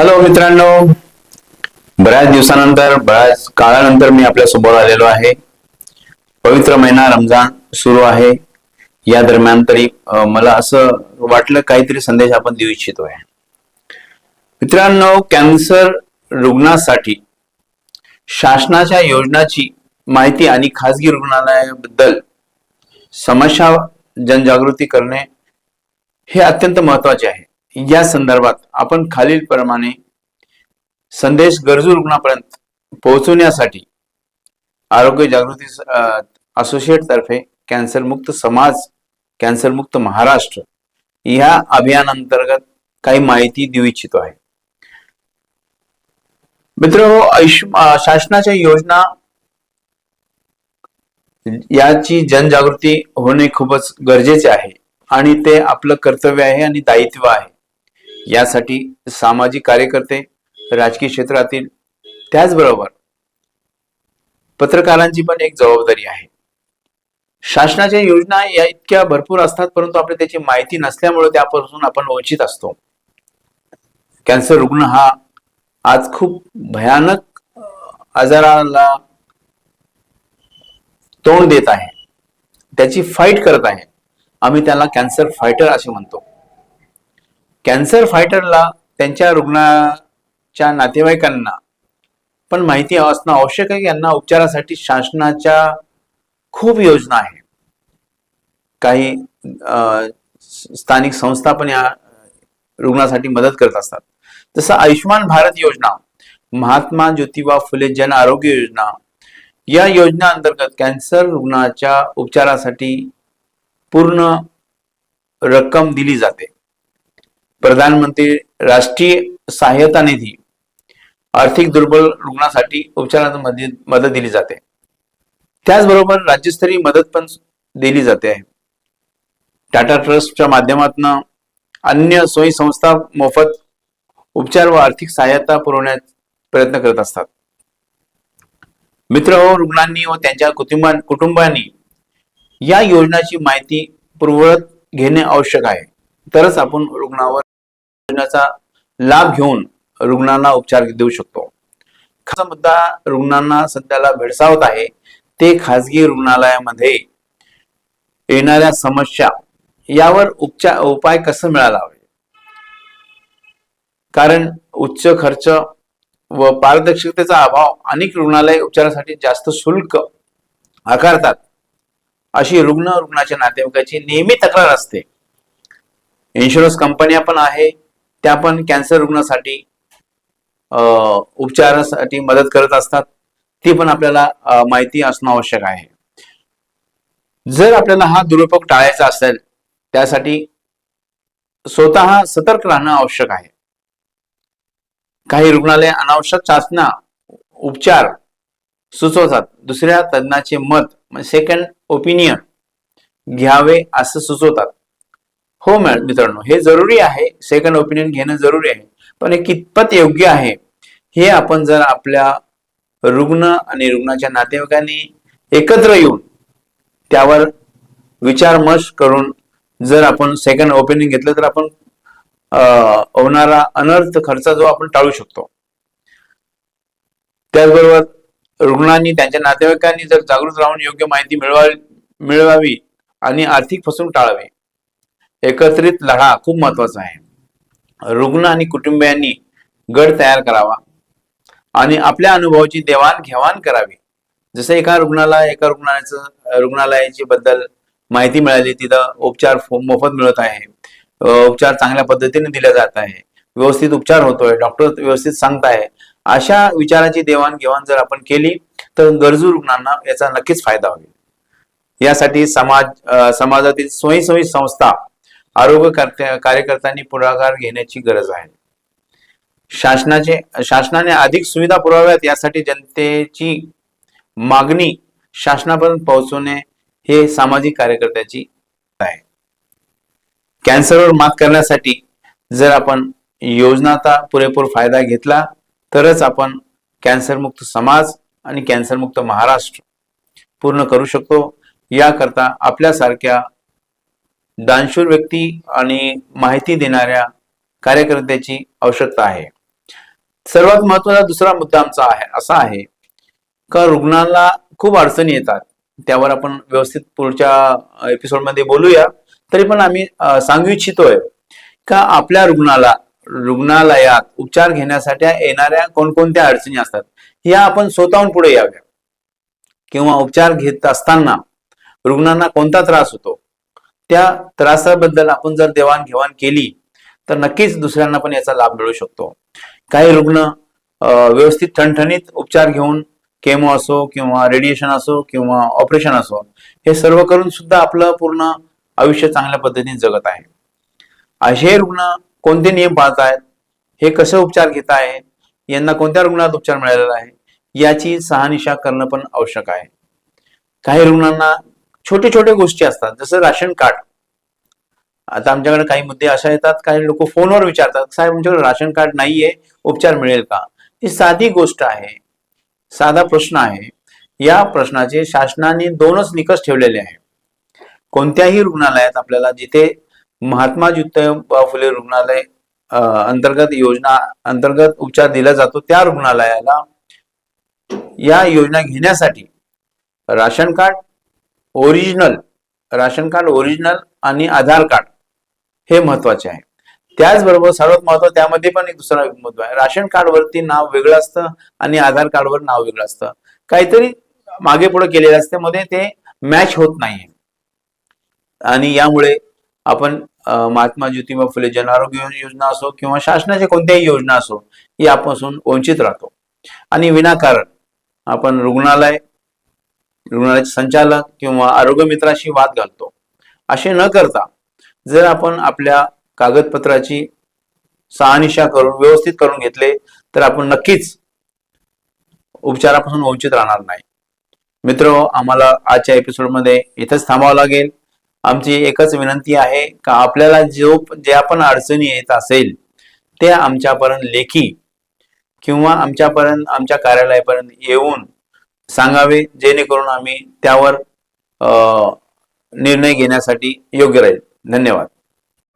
Hello मित्रांनो. बऱ्याच दिवसानंतर बऱ्याच काळानंतर मी आपल्यासोबत आलेलो आहे. पवित्र महिना रमजान सुरू आहे. या दरम्यान तरी मला असं वाटलं काहीतरी संदेश आपण देऊ इच्छितोय. मित्रांनो कॅन्सर रुग्णासाठी शासनाच्या योजनाची माहिती आणि खासगी रुग्णालयाबद्दल समस्या जनजागृती करणे हे अत्यंत महत्त्वाचे आहे. या संदर्भात आपण खालील प्रमाणे संदेश गरजू रुग्णापर्यंत पोहोचवण्यासाठी आरोग्य जागृती असोसिएट तर्फे कॅन्सर मुक्त समाज कॅन्सर मुक्त महाराष्ट्र या अभियानांतर्गत काही माहिती देऊ इच्छितो आहे. मित्र हो, शासनाच्या योजना याची जनजागृती होणे खूपच गरजेचे आहे आणि ते आपलं कर्तव्य आहे आणि दायित्व आहे. यासाठी सामाजिक कार्यकर्ते राजकीय क्षेत्रातील त्याचबरोबर पत्रकारांची पण एक जबाबदारी आहे. शासनाच्या योजना या इतक्या भरपूर असतात परंतु आपली त्याची माहिती नसल्यामुळे त्यापासून आपण वंचित असतो. कॅन्सर रुग्ण हा आज खूप भयानक आजाराला तोंड देत आहे. त्याची फाईट करत आहे. आम्ही त्याला कॅन्सर फायटर असे म्हणतो. कॅन्सर फायटरला त्यांच्या रुग्णाच्या नातेवाईकांना पण माहिती असणं आवश्यक आहे की यांना उपचारासाठी शासनाच्या खूप योजना आहे काही स्थानिक संस्था पण या रुग्णासाठी मदत करत असतात. जसं आयुष्यमान भारत योजना महात्मा ज्योतिबा फुले जन आरोग्य योजना या योजना अंतर्गत कॅन्सर रुग्णाच्या उपचारासाठी पूर्ण रक्कम दिली जाते. प्रधानमंत्री राष्ट्रीय सहाय्यता निधी आर्थिक दुर्बल रुग्णासाठी उपचारांमध्ये मदत दिली जाते. त्याचबरोबर राज्यस्तरीय मदत पण दिली जाते. आहे टाटा ट्रस्टच्या माध्यमातून अन्य सोयी संस्था मोफत उपचार व आर्थिक सहाय्यता पुरवण्यात प्रयत्न करत असतात. मित्र हो रुग्णांनी व त्यांच्या कुटुंबा कुटुंबांनी या योजनाची माहिती पुरवत घेणे आवश्यक आहे. तरच आपण रुग्णावर योजनेचा लाभ घेऊन रुग्णांना उपचार देऊ शकतो. खास मुद्दा रुग्णांना सध्याला भेडसावत आहे. ते खासगी रुग्णालयामध्ये येणाऱ्या समस्या यावर उपचार उपाय कसं मिळाला हवे कारण उच्च खर्च व पारदर्शकतेचा अभाव अनेक रुग्णालय उपचारासाठी जास्त शुल्क आकारतात. अशी रुग्ण रुग्णाच्या नातेवाईकाची नेहमी तक्रार असते. इन्शुरन्स कंपन्या पण आहे. त्या पण कॅन्सर रुग्णासाठी उपचारासाठी मदत करत असतात. ती पण आपल्याला माहिती असणं आवश्यक आहे. जर आपल्याला हा दुरुपयोग टाळायचा असेल त्यासाठी स्वतः सतर्क राहणं आवश्यक आहे. काही रुग्णालय अनावश्यक चाचण्या उपचार सुचवतात. दुसऱ्या तज्ञाचे मत सेकंड ओपिनियन घ्यावे असं सुचवतात. हो मॅडम मित्रांनो हे जरुरी आहे. सेकंड ओपिनियन घेणं जरुरी आहे. पण हे कितपत योग्य आहे हे आपण जर आपल्या रुग्ण आणि रुग्णाच्या नातेवाईकांनी एकत्र येऊन त्यावर विचारमश करून जर आपण सेकंड ओपिनियन घेतलं तर आपण होणारा अनर्थ खर्च जो आपण टाळू शकतो. त्याचबरोबर रुग्णांनी त्यांच्या नातेवाईकांनी जर जागृत राहून योग्य माहिती मिळवावी मिळवावी आणि आर्थिक फसवणूक टाळावी एकत्रित लढा खूप महत्त्वाचा आहे. रुग्ण आणि कुटुंबियांनी गड तयार करावा आणि आपल्या अनुभवाची देवाणघेवाण करावी. जसं एका रुग्णाला एका रुग्णालयाचं रुग्णालयाची बद्दल माहिती मिळाली तिथं उपचार मोफत मिळत आहे. उपचार चांगल्या पद्धतीने दिला जात आहे. व्यवस्थित उपचार होतोय डॉक्टर व्यवस्थित सांगताय अशा विचाराची देवाणघेवाण जर आपण केली तर गरजू रुग्णांना याचा नक्कीच फायदा होईल. यासाठी समाज समाजातील स्वयंसेवी संस्था आरोग्य कार्यकर्त्यांनी पुढाकार घेण्याची गरज आहे. शासनाचे शासनाने अधिक सुविधा पुरवाव्यात यासाठी जनतेची मागणी शासनापर्यंत पोहोचवणे हे सामाजिक कार्यकर्त्याची आहे. कॅन्सरवर मात करण्यासाठी जर आपण योजनाचा पुरेपूर फायदा घेतला तरच आपण कॅन्सरमुक्त समाज आणि कॅन्सरमुक्त महाराष्ट्र पूर्ण करू शकतो. याकरता आपल्यासारख्या दानशूर व्यक्ती आणि माहिती देणाऱ्या कार्यकर्त्याची आवश्यकता आहे. सर्वात महत्त्वाचा दुसरा मुद्दा आमचा आहे असा आहे का रुग्णाला खूप अडचणी येतात. त्यावर आपण व्यवस्थित पुढच्या एपिसोडमध्ये बोलूया. तरी पण आम्ही सांगू इच्छितोय का आपल्या रुग्णाला रुग्णालयात उपचार घेण्यासाठी येणाऱ्या कोणकोणत्या अडचणी असतात या आपण स्वतःहून पुढे याव्या. किंवा उपचार घेत असताना रुग्णांना कोणता त्रास होतो? त्या त्रासाबद्दल आपण जर देवाणघेवाण केली तर नक्कीच दुसऱ्यांना पण याचा लाभ मिळू शकतो. काही रुग्ण व्यवस्थित ठणठणीत उपचार घेऊन केमो असो किंवा रेडिएशन असो किंवा ऑपरेशन असो हे सर्व करून सुद्धा आपलं पूर्ण आयुष्य चांगल्या पद्धतीने जगत आहे. असे रुग्ण कोणते नियम पाळत आहेत? हे कसे उपचार घेत आहेत यांना कोणत्या रुग्णात उपचार मिळालेला आहे? याची सहानिशा करणं पण आवश्यक आहे. काही रुग्णांना छोटे छोटे गोष्टी असतात. जसं राशन कार्ड. आता आमच्याकडे काही मुद्दे अशा येतात काही लोक फोनवर विचारतात साहेब आमच्याकडे राशन कार्ड नाहीये उपचार मिळेल का? ही साधी गोष्ट आहे. साधा प्रश्न आहे. या प्रश्नाचे शासनाने दोनच निकष ठेवलेले आहे कोणत्याही रुग्णालयात आपल्याला जिथे महात्मा ज्योतिबा फुले रुग्णालय अंतर्गत योजना अंतर्गत उपचार दिला जातो त्या रुग्णालयाला या योजना घेण्यासाठी ration card original ration card original आणि आधार कार्ड हे महत्त्वाचे आहे. त्याचबरोबर सर्वात महत्त्व त्यामध्ये पण एक दुसरा महत्त्व आहे. राशन कार्डवरती नाव वेगळं असतं आणि आधार कार्डवर नाव वेगळं असतं. काहीतरी मागे पुढे केलेलं असते मध्ये ते मॅच होत नाहीये. आणि यामुळे आपण महात्मा ज्योतिबा फुले जन आरोग्य योजना असो किंवा शासनाच्या कोणत्याही योजना असो यापासून वंचित राहतो. आणि विनाकारण आपण रुग्णालय रुग्णालयाचे संचालक किंवा आरोग्य मित्राशी वाद घालतो. असे न करता जर आपण आपल्या कागदपत्राची सहानिशा करून व्यवस्थित करून घेतले तर आपण नक्कीच उपचारापासून वंचित राहणार नाही. मित्र आम्हाला आजच्या एपिसोडमध्ये इथंच थांबावं लागेल. आमची एकच विनंती आहे का आपल्याला जो ज्या पण अडचणी येत असेल ते आमच्यापर्यंत लेखी किंवा आमच्यापर्यंत आमच्या कार्यालयापर्यंत येऊन सांगावे जेणेकरून आम्ही त्यावर निर्णय घेण्यासाठी योग्य राहील. धन्यवाद.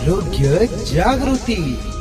आरोग्य जागृती.